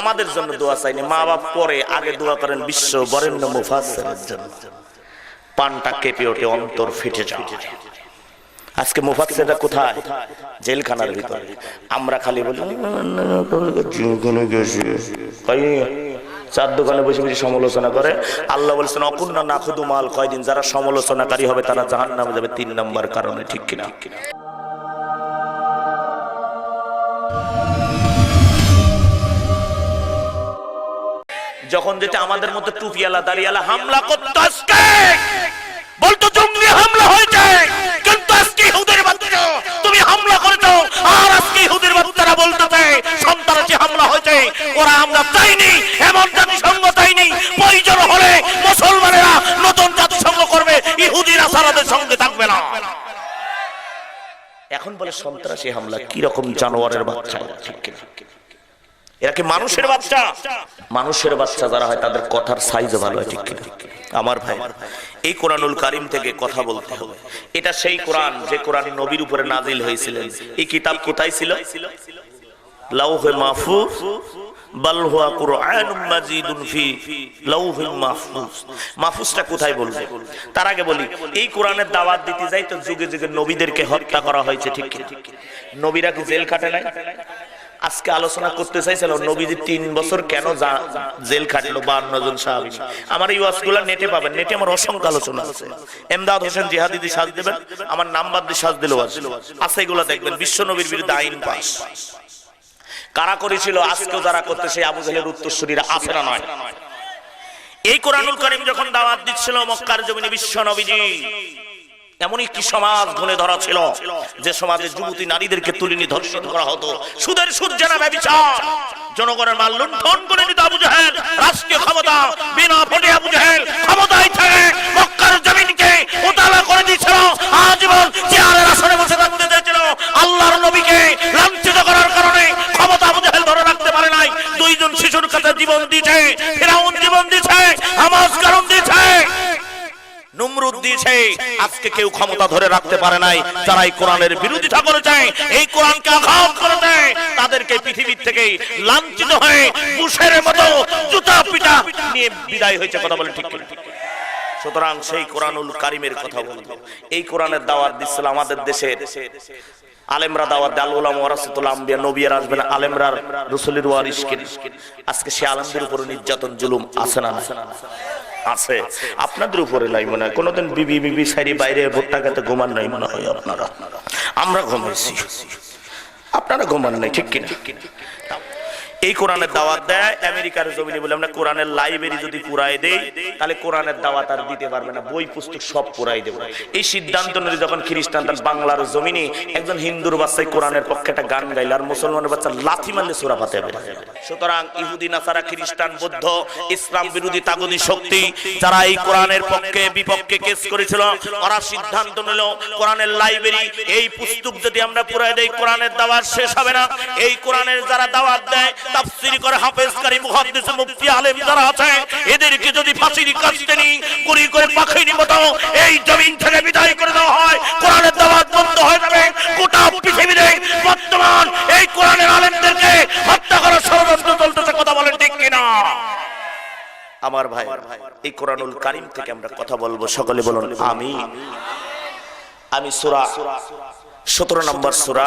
আমাদের জন্য দোয়া চাইনি। মা বাপ পরে আগে দোয়া করেন বিশ্ব বরেণ্য মুফাসসিরের জন্য। পানটা কেঁপে ওঠে, অন্তর ফেটে যায় আজকে মুফাসসিররা কোথায়? জেলখানার ভিতরে। আমরা খালি বলি চার দোকানে বসে বসে সমালোচনা করে। আল্লাহ বলছেন অকুন্না না খুদু মাল, কয়দিন যারা সমালোচনাকারী হবে তারা জাহান নামে যাবে। তিন নম্বর কারণে, ঠিক কিনা? যখন যেটা আমাদের মধ্যে টুপিয়ালা দাঁড়িয়ালা হামলা করতো আজকে। বলতো জঙ্গলি হামলা হয়েছে। কিন্তু আজকে ইহুদের বাচ্চা তুমি হামলা করেছ। আর আজকে ইহুদের বাচ্চারা বলতেছে সন্ত্রাসী হামলা হয়েছে ওরা আমরা চাইনি এমন জাতিসংঘ চাইনি। প্রয়োজন হলে মুসলমানেরা নতুন জাতিসংঘ করবে। ইহুদিরা সারাদের সঙ্গে থাকবে না। এখন বলে সন্ত্রাসী হামলা কি রকম জানোয়ারের বাচ্চা ঠিক কিনা? এরা কি মানুষের বাচ্চা? মানুষের বাচ্চা যারা হয় তাদের কথার সাইজ ভালো হয়, ঠিক আমার ভাই, এই কোরআনুল কারিম থেকে কথা বলতে হবে। এটা সেই কোরআন যে কোরআন নবীর উপরে নাজিল হয়েছিলেন। এই কিতাব কোথায় ছিল? লাউহে মাহফুজ, বাল হুয়া কুরআনুম মাজিদুন ফি লাউহিল মাহফুজ। মাহফুজটা কোথায় বলবে? তার আগে বলি, এই কোরআনের দাওয়াত দিতে যাই তো যুগে যুগে নবীদেরকে হত্যা করা হয়েছে, ঠিক নবীরা কি জেল কাটে নাই? আজকে আলোচনা করতে চাইছিল, নবীজি তিন বছর কেন জেল খাটলো বান্ন জন সাহাবী? আমার এই ওয়াজগুলো নেটে পাবেন, নেটে আমার অসংখ্য আলোচনা আছে। এমদাদ হোসেন জিহাদি দিয়ে সাজ দেবেন, আমার নাম্বার দিয়ে সাজ আছে। আছে এগুলো দেখবেন, বিশ্ব নবীর বিরুদ্ধে আইন পাস। কারা করেছিল, আজকেও যারা করতে, সেই আবু জাহেলের উত্তরসূরিরা আছে না নয় এই কোরআনুল করিম যখন দাওয়াত দিচ্ছিল মক্কার জমিনে বিশ্ব নবীজি এমন একটি সমাজ ঘুরে ধরা ছিল, যে সমাজে যুবতী নারীদেরকে তুলে নিয়ে ধর্ষণ করা হতো। সুদের সুদ জানা ব্যবচার। জনগণের মাল লুণ্ঠন করে নিত আবু জাহেল। রাষ্ট্রীয় ক্ষমতা বিনা ভোটে আবু জাহেল ক্ষমতায় থাকে মক্কার জমিনকে উতালা করে দিয়েছিল। আজীবন চেয়ারের আসনে বসে থাকতে চেয়েছিল। আল্লাহর নবীকে লাঞ্ছিত করার কারণে ক্ষমতা আবু জাহেল ধরে রাখতে পারে নাই। দুইজন শিশুর কাছে জীবন দিয়েছে, ফেরাউন জীবন দিয়েছে, হামাস কারণ নমরুদ দিয়েছে। আজকে কেউ ক্ষমতা ধরে রাখতে পারে নাই। যারা এই কোরআনের বিরোধিতা করেছে, এই কোরআনকে আঘাত করেছে, তাদেরকে পৃথিবীর থেকে লাঞ্ছিত হয়ে বুশের মতো জুতা পিটা নিয়ে বিদায় হয়েছে, কথা বলে ঠিক কিনা? সুতরাং সেই কোরআনুল কারিমের কথা বলব। এই কোরআনের দাওয়াত দিচ্ছিল আমাদের দেশের আলেমরা দাওয়াত দেয় আল উলামা ওয়ারাসাতুল আম্বিয়া নবিয়ার আসবেন আলেমরা রাসূলের ওয়ারিসকে আজকে সে আলেমদের উপর নির্যাতন, জুলুম না না? আছে। আপনাদের উপরে লাইব মনে হয়। কোনোদিন বিবি বিবি সারি বাইরে ভোট্টা খেতে ঘুমান নাই মনে হয় আপনারা। আমরা ঘুমাইছি। আপনারা ঘুমান নাই, ঠিক কিনা? এই কোরআনের দাওয়াত দেয়, আমেরিকার জমিনে বলে আমরা কোরআনের লাইব্রেরি যদি পুরাই দেই, তাহলে কোরআনের দাওয়াত আর দিতে পারবে না, বই পুস্তক সব পুরাই দেবো। এই সিদ্ধান্ত নিয়ে যখন খ্রিস্টান তার বাংলার জমিনে একজন হিন্দুর বাচ্চায় কোরআনের পক্ষে একটা গান গাইল আর মুসলমানের বাচ্চা লাথি মারলে সোরা পাতে হবে। সুতরাং ইহুদি, নাসারা, খ্রিস্টান, বৌদ্ধ, ইসলাম বিরোধী, তাগুদি শক্তি যারা এই কোরআনের পক্ষে, বিপক্ষে কেস করেছিল, ওরা সিদ্ধান্ত নিল, কোরআনের লাইব্রেরি, এই পুস্তক যদি আমরা পুরাই দেই, কোরআনের দাওয়াত শেষ হবে না। এই কোরআনের যারা দাওয়াত দেয় তাফসীর করে হাফেজকারী মুহাদ্দিস মুফতি আলেম যারা আছে, এদেরকে যদি ফাঁসির কাস্তে নি কুড়ি করে পাখির মতো এই জমিন থেকে বিদায় করে দেওয়া হয়, কোরআনের দাওয়াত বন্ধ হয়ে যাবে, গোটা পৃথিবীতে বর্তমান এই কোরআনের আলেমদেরকে হত্যা করার ষড়যন্ত্র চলতেছে, কথা বলেন ঠিক কিনা? আমার ভাই, এই কোরআনুল কারিম থেকে আমরা কথা বলব, সকলে বলুন আমি আমি সূরা 17 নম্বর সূরা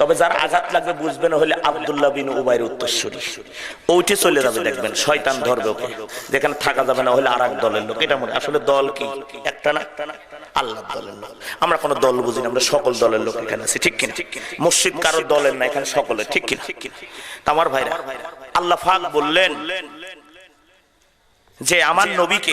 তবে যার আঘাত লাগবে বুঝবেন হলে আব্দুল্লাহ বিন উবাইর উত্তরসূরি। ওইটে চলে যাবে, দেখবেন, শয়তান ধরবে ওকে। যেখানে থাকা যাবে না হলে আর এক দলের লোক। এটা মনে আসলে দল কি? একটা না? আল্লাহ দলের লোক। আমরা কোনো দল বুঝি না, আমরা সকল দলের লোক এখানে আছি, ঠিক কিনা? মসজিদ কারও দলের না, এখানে সকলের ঠিক কিনা? আমার ভাইরা, আল্লাহ ফাক বললেন যে, আমার নবীকে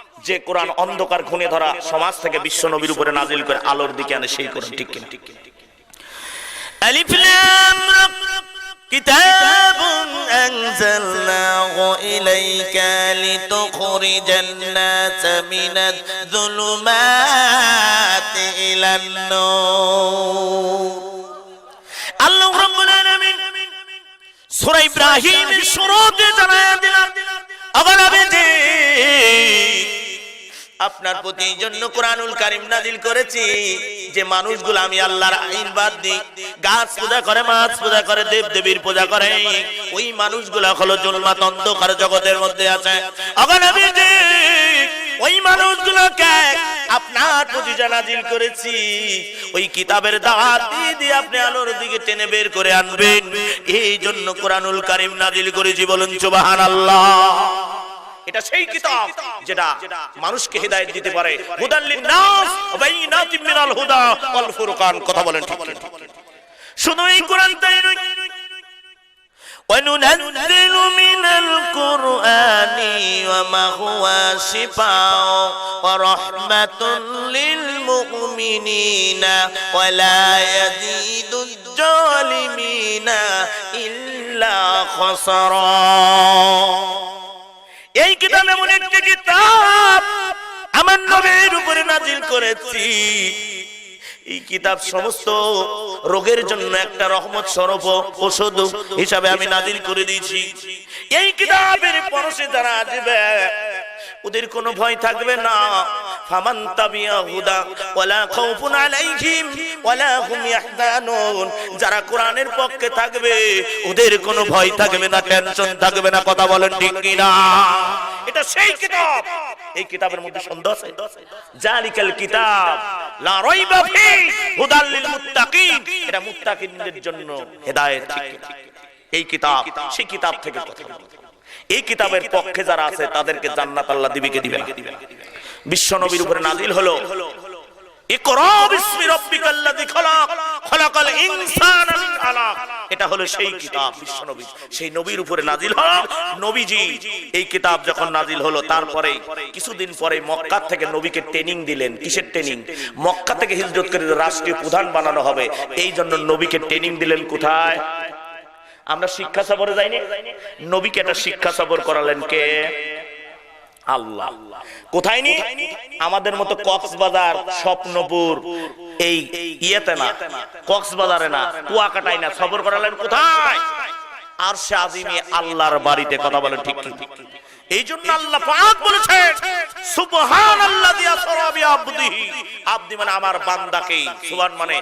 যে কোরআন অন্ধকার ঘুণে ধরা সমাজ থেকে বিশ্ব নবীর উপরে নাজিল করে আলোর দিকে আনে সেই কোরআন ঠিক কিনা ألف لام را. كتاب أنزلناه إليك لتخرج الناس من الظلمات إلى النور আল্লাহ রাব্বুল আলামিন সূরা ইব্রাহিমের শুরুতে জানায়া আপনার প্রতি এই জন্য কোরআনুল কারিম নাজিল করেছি যে মানুষগুলো আমি আল্লাহর আইন বাদ দিই। গাছ পূজা করে, মাছ পূজা করে দেব দেবীর পূজা করে। ওই মানুষগুলো হলো জুলমাত অন্ধকার জগতের মধ্যে আছে। আগালাবেতে ওই মানুষগুলোকে আপনার প্রতি জানাজিল করেছি, ওই কিতাবের দাওয়াত দিয়ে দিয়ে আপনি আলোর দিকে টেনে বের করে আনবেন। এই জন্য কোরআনুল কারিম নাজিল করেছি বলুন সুবহানাল্লাহ। এটা সেই কিতাব যেটা মানুষকে হেদায়েত দিতে পারে হুদাল্লিন নাস বাইনাতিম মিনাল হুদা ওয়াল ফুরকান কথা বলেন ঠিক কিনা? শুধু এই কোরআন তাই নয় وننزل من القرآن وما هو شفاء ورحمة للمؤمنين ولا يزيد الظالمين إلا خسرا এই কিতাব এমন একটি কিতাব আমার নবীর উপরে নাজিল করেছি। এই কিতাব সমস্ত রোগের জন্য একটা রহমত স্বরূপ ওষুধ হিসাবে আমি নাজিল করে দিয়েছি। এই কিতাবের পরশে যারা আসবে, ওদের কোনো ভয় থাকবে না। যারা কোরআনের পক্ষে থাকবে, ওদের কোনো ভয় থাকবে না, টেনশন থাকবে না, কথা বলেন ঠিক কিনা? এটা সেই কিতাব। এই কিতাবের মধ্যে সন্দেহ আছে। জালিকাল কিতাব, লা রাইবা ফি, হুদাল লিল মুত্তাকিন। এটা মুত্তাকিনদের জন্য হেদায়েত এই কিতাব, সেই কিতাব থেকে কথা এই কিতাবের পক্ষে যারা আছে, তাদেরকে জান্নাত আল্লাহ দিবে কে দিবে না বিশ্ব নবীর উপরে নাজিল হলো তারপরে কিছুদিন পরে মক্কা থেকে নবীকে ট্রেনিং দিলেন। কিসের ট্রেনিং মক্কা থেকে হিজরত করে রাষ্ট্রীয় প্রধান বানানো হবে, এই জন্য নবীকে ট্রেনিং দিলেন কোথায়? আমরা শিক্ষা সফরে যাইনি। নবীকে একটা শিক্ষা সফর করালেন কে? আল্লাহ। কোথায় নি? আমাদের মতো কক্সবাজার স্বপ্নপুর এই ইয়েতে না কক্সবাজারে না কুয়াকাটাই না সফর করালেন কোথায়? আর সে আজিমি আল্লাহর বাড়িতে কথা বলেন ঠিক এই জন্য আল্লাহ পাক বলেছেন সুবহানাল্লাযী আসরা বিআবদিহি আব্দি মানে আমার বান্দাকে সুবহান মানে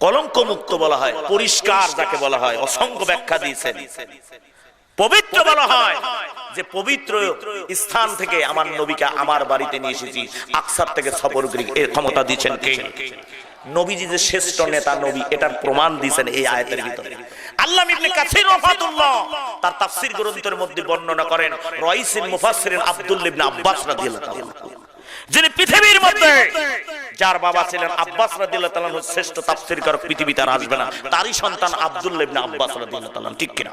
কলঙ্ক মুক্ত বলা হয় পরিষ্কার যাকে বলা হয় অসংখ্য ব্যাখ্যা দিয়েছেন। পবিত্র বলা হয় যে পবিত্র স্থান থেকে আমার নবীকে আমার বাড়িতে নিয়ে এসেছি। আকসার থেকে সফর এর ক্ষমতা দিয়েছেন কে? নবীজি যে শ্রেষ্ঠ নেতা নবী এটার প্রমাণ দিয়েছেন এই আয়াতের ভিতরে। আল্লাহ ইবনে কাসির রাহমাতুল্লাহ তার তাফসীর গ্রন্থের মধ্যে বর্ণনা করেন রাইসিন মুফাসসিরিন আব্দুল্লাহ ইবনে আব্বাস রাদিয়াল্লাহু তাআলা যিনি পৃথিবীর মধ্যে যার বাবা ছিলেন আব্বাস রাদিয়াল্লাহু তাআলা শ্রেষ্ঠ তাফসীরকারক পৃথিবীতে আর আসবে না। তারই সন্তান আব্দুল্লাহ ইবনে আব্বাস রাদিয়াল্লাহু তাআলা ঠিক কিনা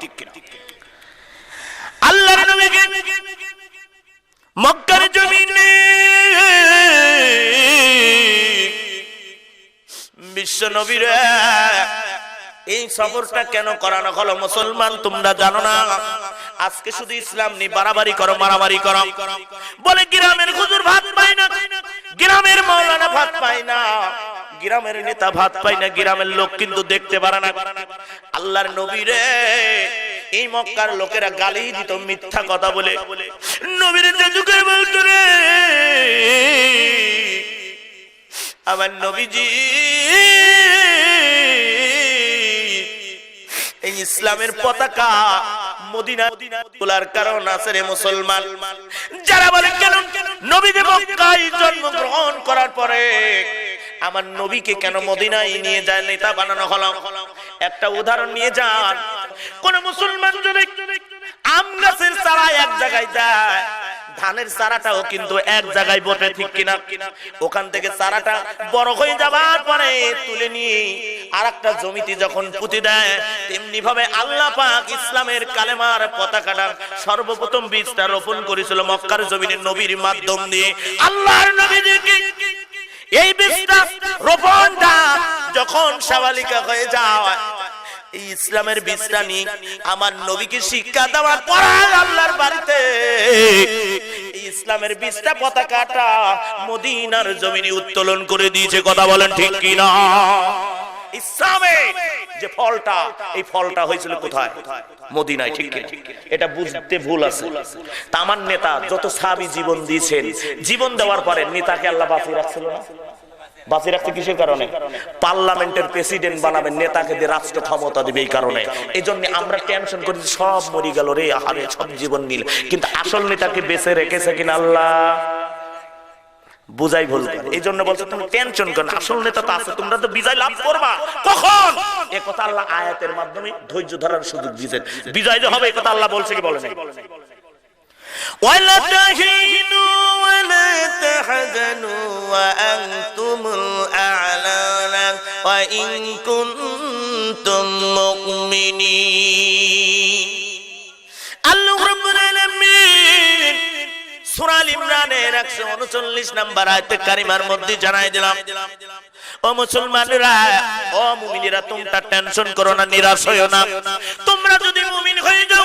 আল্লাহর নবীকে মক্কার জমিনে বিশ্ব নবীর এই সফরটা কেন করানো হলো মুসলমান তোমরা জানো না? আজকে শুধু ইসলাম নি বাড়াবাড়ি করো, মারামারি করো। বলে গ্রামের হুজুর ভাত পায় না। গ্রামের মৌলানা ভাত পায় না। গ্রামের নেতা ভাত পায় না। গ্রামের লোক কিন্তু দেখতে পারে না। আল্লাহর নবী রে এই মক্কার লোকেরা গালি দিত মিথ্যা কথা বলে। নবীর যুগে বলতো রে। আমার নবীজি। এই ইসলামের পতাকা মদিনা তোলার কারণ আছে রে মুসলমান। যারা বলে কেন নবীকে মক্কায় জন্মগ্রহণ করার পরে আমার নবীকে কেন মদিনায় নিয়ে যায় নেতা বানানো হলো। একটা উদাহরণ নিয়ে যান। কোন মুসলমান যদি আম গাছের চারা এক জায়গায় যায়, ধানের চারাটাও কিন্তু এক জায়গায় বসে ঠিক কিনা? ওখান থেকে চারাটা বড় হয়ে যাবার পরে তুলে নিয়ে আর একটা জমিতে যখন পুঁতি দেয়, তেমনি ভাবে আল্লাহ পাক ইসলামের কালেমার পতাকাটা সর্বপ্রথম বীজটা রোপণ করেছিল মক্কার জমিনের নবীর মাধ্যম দিয়ে। আল্লাহর নবীজিকে এই বীজটা রোপণটা যখন সাবালিকা হয়ে যায় এই ইসলামের বীজটা নিয়ে আমার নবীকে শিক্ষা দেওয়ার পর আল্লাহর বাড়িতে ইসলামের বীজটা পতাকাটা মদিনার জমিনে উত্তোলন করে দিয়েছে। কথা বলেন ঠিক কি না ইসলামে যে ফলটা এই ফলটা হয়েছিল কোথায়? মদিনায় ঠিক এটা বুঝতে ভুল আছে। তা আমার নেতা যত সাবি জীবন দিয়েছেন জীবন দেওয়ার পরে নেতাকে আল্লাহ বাঁচিয়ে রাখছিল না? বাঁচিয়ে রাখতে কিসের কারণে? পার্লামেন্টের প্রেসিডেন্ট বানাবেন নেতাকে দিয়ে রাষ্ট্র ক্ষমতা দিবে এই কারণে। এই জন্য আমরা টেনশন করি সব মরি গেল রে, আহারে, সব জীবন নিল। কিন্তু আসল নেতাকে বেঁচে রেখেছে কিনা আল্লাহ? বুঝাই ভুল এই জন্য বলছে, তুমি টেনশন করো আসল নেতা তো আছে, তোমরা তো বিজয় লাভ করবা। কখন? এ কথা আল্লাহ আয়াতের মাধ্যমে ধৈর্য ধরার সুযোগ দিয়েছেন। বিজয় যে হবে, এ কথা আল্লাহ বলছে কি বলে ولا تهنوا ولا تحزنوا وأنتم الأعلون وإن كنتم مؤمنين আল্লাহ রাব্বুল আলামিন সূরা আল ইমরানের 139 নাম্বার আয়াতে কারিমার মধ্যে জানাই দিলাম ও মুসলমানেরা ও মুমিনেরা তোমরা টেনশন করো না নিরাশ হইও না তোমরা যদি মুমিন হয়ে যাও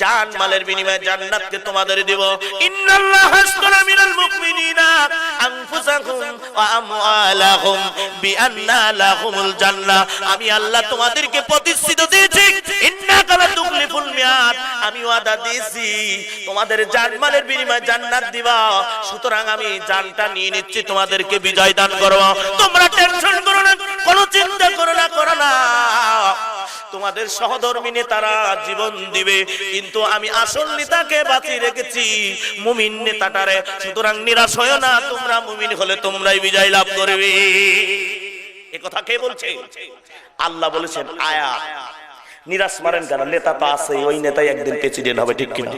জান মালের বিনিময়ে জান্নাতকে তোমাদের দেব। ইন্নাল্লাহ আশতারা মিনাল মুমিনিনা আনফুসাহুম ওয়া আমওয়ালাহুম বিআন্না লাহুমুল জান্নাহ আমি আল্লাহ তোমাদেরকে প্রতিশ্রুতি দিয়েছি, ইন্নাকা লাতুখলিফুল মিয়াদ। আমি ওয়াদা দিয়েছি, তোমাদের জান মালের বিনিময়ে জান্নাত দিবা। সুতরাং আমি জানটা নিয়ে নিচ্ছি, তোমাদেরকে বিজয় দান করব। তোমরা টেনশন করো তোমাদের সহধর্মী নেতারা জীবন দিবে। কিন্তু আমি আসল নেতাকে বাঁচিয়ে রেখেছি, মুমিন নেতাটারে। সুতরাং নিরাশ হয় না, তোমরা মুমিন হলে তোমরাই বিজয় লাভ করবে। এ কথা কে বলছে? আল্লাহ বলেছেন, আয়া। নিরাশ মারেন কেন? নেতা তো আছে ওই নেতাই একদিন প্রেসিডেন্ট হবে, ঠিক কিনা?